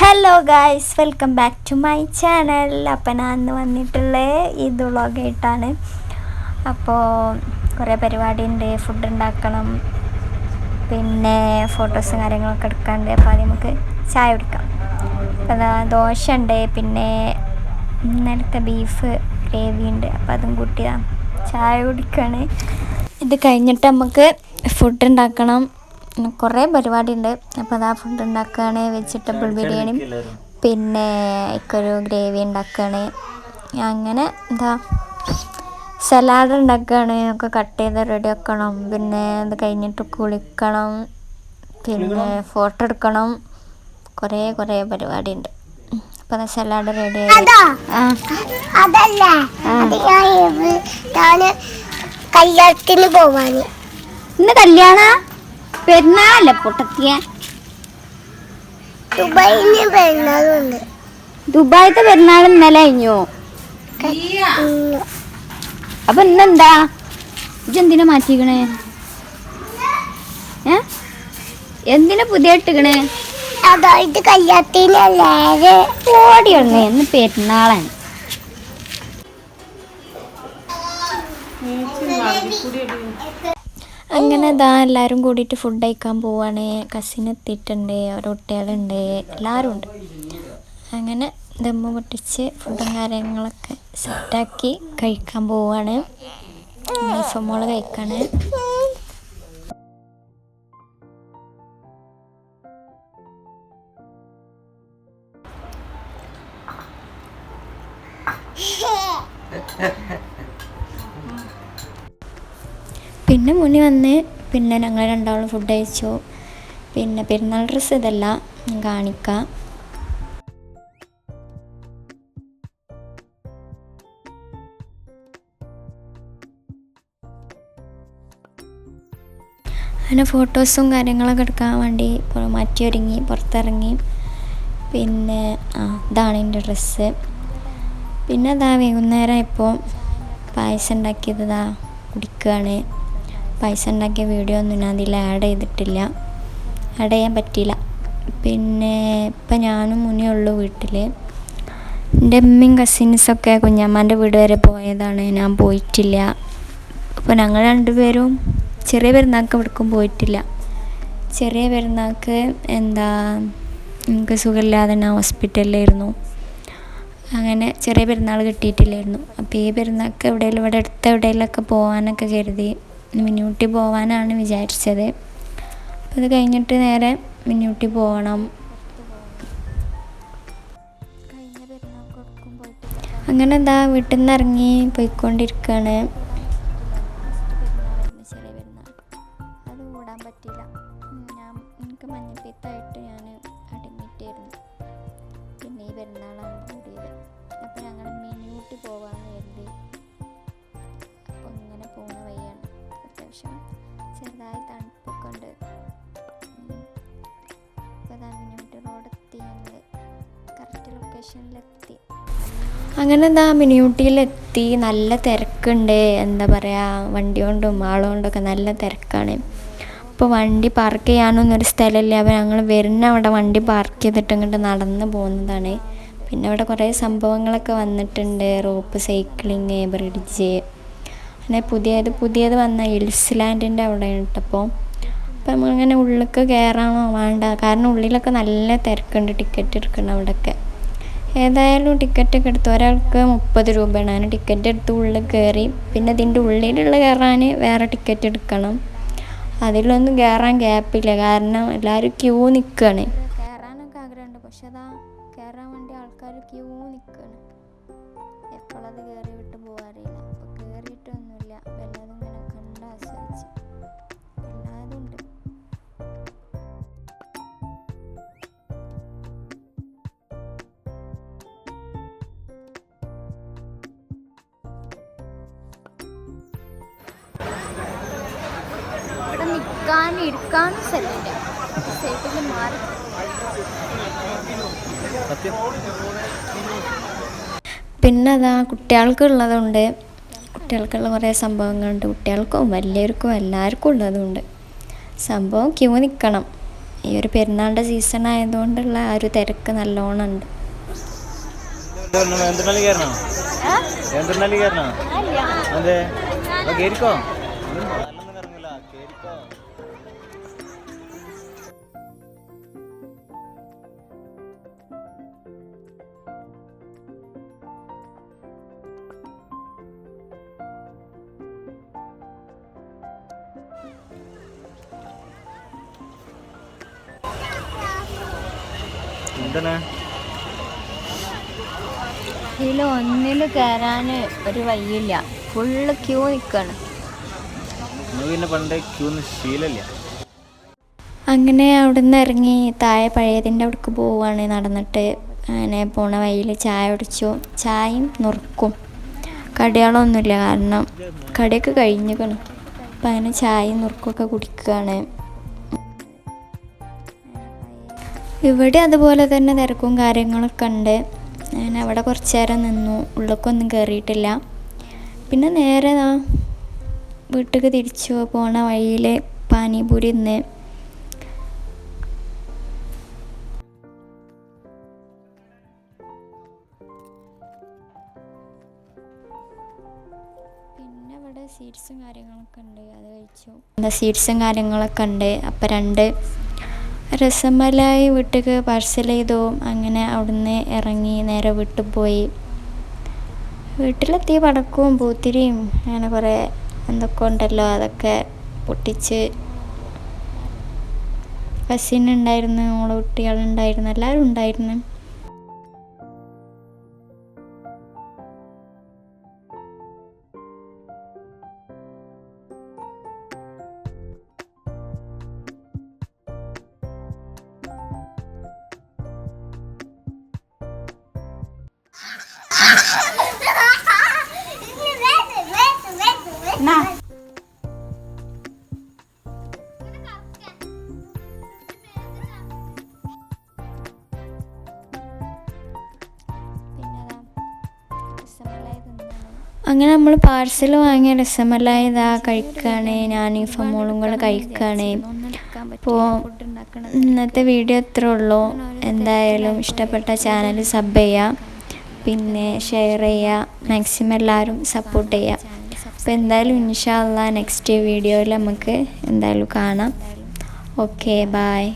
Hello guys welcome back to my channel അപ്പം ഞാൻ ഇന്ന് വന്നിട്ടുള്ള ഇത് വ്ളോഗായിട്ടാണ്. അപ്പോൾ കുറേ പരിപാടി ഉണ്ട് ഫുഡ് ഉണ്ടാക്കണം പിന്നെ ഫോട്ടോസും കാര്യങ്ങളൊക്കെ എടുക്കാണ്ട്. അപ്പോൾ ആദ്യം നമുക്ക് ചായ കുടിക്കാം. അപ്പം ദോശ ഉണ്ട് പിന്നെ ഇന്നലത്തെ ബീഫ് ഗ്രേവി ഉണ്ട് അപ്പോൾ അതും കൂട്ടിയതാണ് ചായ കുടിക്കുകയാണ് ഇത് കഴിഞ്ഞിട്ട് നമുക്ക് ഫുഡ് ഉണ്ടാക്കണം കുറേ പരിപാടി ഉണ്ട് അപ്പോൾ അതാ ഫുഡ് ഉണ്ടാക്കുകയാണ് വെജിറ്റബിൾ ബിരിയാണി. പിന്നെ ഒരു ഗ്രേവി ഉണ്ടാക്കുകയാണ് അങ്ങനെ എന്താ സലാഡ് ഉണ്ടാക്കുകയാണ് ഒക്കെ കട്ട് ചെയ്ത് റെഡി ആക്കണം. പിന്നെ അത് കഴിഞ്ഞിട്ട് കുളിക്കണം. പിന്നെ ഫോട്ടോ എടുക്കണം. കുറേ കുറേ പരിപാടി ഉണ്ട് അപ്പം സലാഡ് റെഡി ആയി. അതല്ല. കല്യാണത്തിന് പോവാൻ ഇന്ന് കല്യാണ? പെരുന്നാളല്ലേ പൊട്ടത്തിയ? ദുബായിന് ദുബായത്തെ പെരുന്നാൾ ഇന്നലെ കഴിഞ്ഞോ? അപ്പൊ ഇന്നെന്താ? ഇജെന്തിനാ മാറ്റിക്കണേ? ഏ? എന്തിനാ പുതിയ ഇട്ടിക്കണേ അതോ ഇത് കല്യാണത്തിനല്ലേ ഓടിയുള്ളേ ഇന്ന് പെരുന്നാളാണ്. അങ്ങനെ ഇതാ എല്ലാവരും കൂടിയിട്ട് ഫുഡ് കഴിക്കാൻ പോവാണ്. കസിൻ എത്തിയിട്ടുണ്ട് ഓരോ കുട്ടികളുണ്ട് എല്ലാവരും ഉണ്ട്. അങ്ങനെ ദമ്മ പൊട്ടിച്ച് ഫുഡും കാര്യങ്ങളൊക്കെ സെറ്റാക്കി കഴിക്കാൻ പോവാണ്. ബീഫ് മോൾ കഴിക്കാണ്. പിന്നെ മുന്നിൽ വന്ന് പിന്നെ ഞങ്ങൾ രണ്ടാളും ഫുഡ് കഴിച്ചു. പിന്നെ പെരുന്നാൾ ഡ്രസ്സ് ഇതല്ല ഞാൻ കാണിക്കാം. അങ്ങനെ ഫോട്ടോസും കാര്യങ്ങളൊക്കെ എടുക്കാൻ വേണ്ടി മാറ്റിയൊരുങ്ങി പുറത്തിറങ്ങി. പിന്നെ ആ ഇതാണ് എന്റെ ഡ്രസ്സ് പിന്നെ അതാ വൈകുന്നേരം ഇപ്പോൾ പായസം ഉണ്ടാക്കിയത് ഇതാ കുടിക്കുകയാണ് പായസം ഉണ്ടാക്കിയ വീഡിയോ ഒന്നും ഞാൻ അതിൽ ആഡ് ചെയ്തിട്ടില്ല. ആഡ് ചെയ്യാൻ പറ്റിയില്ല. പിന്നെ ഇപ്പം ഞാനും മുന്നേ ഉള്ളൂ വീട്ടിൽ എന്റെ അമ്മയും കസിൻസൊക്കെ കുഞ്ഞമ്മാന്റെ വീട് വരെ പോയതാണ്. ഞാൻ പോയിട്ടില്ല. അപ്പോൾ ഞങ്ങൾ രണ്ടുപേരും ചെറിയ പെരുന്നാൾക്ക് എവിടേക്കും പോയിട്ടില്ല. ചെറിയ പെരുന്നാൾക്ക് എന്താ എനിക്ക് സുഖമില്ലാതെ ഞാൻ ഹോസ്പിറ്റലിലായിരുന്നു. അങ്ങനെ ചെറിയ പെരുന്നാൾ കിട്ടിയിട്ടില്ലായിരുന്നു. അപ്പോൾ ഈ പെരുന്നാൾക്ക് എവിടെയെങ്കിലും ഇവിടെ അടുത്ത് എവിടെയെങ്കിലുമൊക്കെ പോകാനൊക്കെ കരുതി. മിനിയൂട്ടി പോവാനാണ് വിചാരിച്ചത്. അപ്പോൾ അത് കഴിഞ്ഞിട്ട് നേരെ മിന്യൂട്ടി പോകണം അങ്ങനെ എന്താ വീട്ടിൽ നിന്ന് ഇറങ്ങി പോയിക്കൊണ്ടിരിക്കുകയാണ് ചെറിയ ഞാൻ ഞാൻ അഡ്മിറ്റായിരുന്നു പിന്നെ ഈ പെരുന്നാളാണ് കൂടിയത്. അപ്പോൾ ഞങ്ങൾ മിനിയൂട്ടി പോകാമെന്ന് അത്യാവശ്യം ചെറുതായി തണുപ്പൊക്കെ ഉണ്ട് അങ്ങനെ എന്താ മിനിയൂട്ടിയിലെത്തി നല്ല തിരക്കുണ്ട്. എന്താ പറയുക വണ്ടി കൊണ്ടും ആളുകൊണ്ടൊക്കെ നല്ല തിരക്കാണ്. അപ്പോൾ വണ്ടി പാർക്ക് ചെയ്യാനൊന്നും ഒരു സ്ഥലമില്ല. അപ്പോൾ ഞങ്ങൾ വരുന്ന അവിടെ വണ്ടി പാർക്ക് ചെയ്തിട്ട് ഇങ്ങോട്ട് നടന്ന് പോകുന്നതാണ്. പിന്നെ അവിടെ കുറേ സംഭവങ്ങളൊക്കെ വന്നിട്ടുണ്ട്. Rope cycling bridge. അങ്ങനെ പുതിയത് പുതിയത് വന്ന ഹിൽസ് അവിടെ ഇട്ടപ്പോൾ അപ്പോൾ നമ്മളിങ്ങനെ ഉള്ളിലേക്ക് കയറാണോ വേണ്ട? കാരണം ഉള്ളിലൊക്കെ നല്ല തിരക്കുണ്ട് ടിക്കറ്റ് എടുക്കണം അവിടെയൊക്കെ. ഏതായാലും ടിക്കറ്റ് ഒക്കെ എടുത്തു ഒരാൾക്ക് മുപ്പത് രൂപയാണ്. അങ്ങനെ ടിക്കറ്റ് എടുത്ത് ഉള്ളിൽ കയറി പിന്നെ ഇതിന്റെ ഉള്ളിലുള്ള കയറാൻ വേറെ ടിക്കറ്റ് എടുക്കണം. അതിലൊന്നും കയറാൻ ഗ്യാപ്പില്ല കാരണം എല്ലാവരും ക്യൂ നിൽക്കുകയാണ് ഇവിടെ നിൽക്കാൻ എടുക്കാൻ സ്ഥലമില്ല. മാറി. പിന്നെ അതാ കുട്ടികൾക്കുള്ളതുണ്ട്. കുട്ടികൾക്കുള്ള കുറേ സംഭവങ്ങളുണ്ട്. കുട്ടികൾക്കും വലിയവർക്കും എല്ലാവർക്കും ഉള്ളതുണ്ട്. സംഭവം ക്യൂ നിൽക്കണം. ഈ ഒരു പെരുന്നാളിന്റെ സീസൺ ആയതുകൊണ്ടുള്ള ആ ഒരു തിരക്ക് നല്ലോണം ഉണ്ട്. അതെ കേറിക്കോ? എന്താണ്? ഇതിൽ ഒന്നിൽ കയറാൻ ഒരു വഴിയില്ല. ഫുള്ള് ക്യൂ നിൽക്കണം പിന്നെ പണ്ട് ക്യൂ ശീലല്ല അങ്ങനെ അവിടുന്ന് ഇറങ്ങി താഴെ പഴയതിന്റെ അവിടേക്ക് പോവുകയാണ് നടന്നിട്ട് അങ്ങനെ പോണ വഴിയിൽ ചായ കുടിച്ചു. ചായയും നുറുക്കും. കടികളൊന്നുമില്ല. കാരണം കടിയൊക്കെ കഴിഞ്ഞിക്കണം അപ്പം അങ്ങനെ ചായയും നുറുക്കൊക്കെ കുടിക്കുകയാണ്. ഇവിടെ അതുപോലെ തന്നെ തിരക്കും കാര്യങ്ങളൊക്കെ ഉണ്ട്. ഞാൻ അവിടെ കുറച്ച് നേരം നിന്നു. ഉള്ളക്കൊന്നും കയറിയിട്ടില്ല പിന്നെ നേരെ ദാ വീട്ടിലേക്ക് തിരിച്ചു പോണ വഴിയിൽ പാനിപൂരി ഇന്ന്. പിന്നെ ഇവിടെ സീഡ്സും കാര്യങ്ങളൊക്കെ ഉണ്ട്. അത് കഴിച്ചു. എന്താ സീഡ്സും കാര്യങ്ങളൊക്കെ ഉണ്ട്. അപ്പം രണ്ട് രസമലായി വീട്ടിലേക്ക് പാഴ്സൽ ചെയ്തു. അങ്ങനെ അവിടുന്ന് ഇറങ്ങി നേരെ വീട്ടിൽ പോയി. വീട്ടിലെത്തി പടക്കവും പൂത്തിരിയും അങ്ങനെ കുറേ എന്തൊക്കെ ഉണ്ടല്ലോ അതൊക്കെ പൊട്ടിച്ച്. കസിൻ ഉണ്ടായിരുന്നു മോളെ കുട്ടികളുണ്ടായിരുന്നു എല്ലാവരും ഉണ്ടായിരുന്നു. അങ്ങനെ നമ്മൾ പാർസൽ വാങ്ങിയ രസമലായി ഇതാ കഴിക്കുകയാണ് ഞാനീ ഫമോളും കൂടെ കഴിക്കുകയാണ് അപ്പോൾ ഇന്നത്തെ വീഡിയോ ഇത്രേ ഉള്ളൂ. എന്തായാലും ഇഷ്ടപ്പെട്ട ചാനൽ സബ് ചെയ്യുക പിന്നെ ഷെയർ ചെയ്യുക മാക്സിമം എല്ലാവരും സപ്പോർട്ട് ചെയ്യുക അപ്പോൾ എന്തായാലും ഇൻഷാ ഇൻഷാല്ല നെക്സ്റ്റ് വീഡിയോയിൽ നമുക്ക് എന്തായാലും കാണാം. Okay bye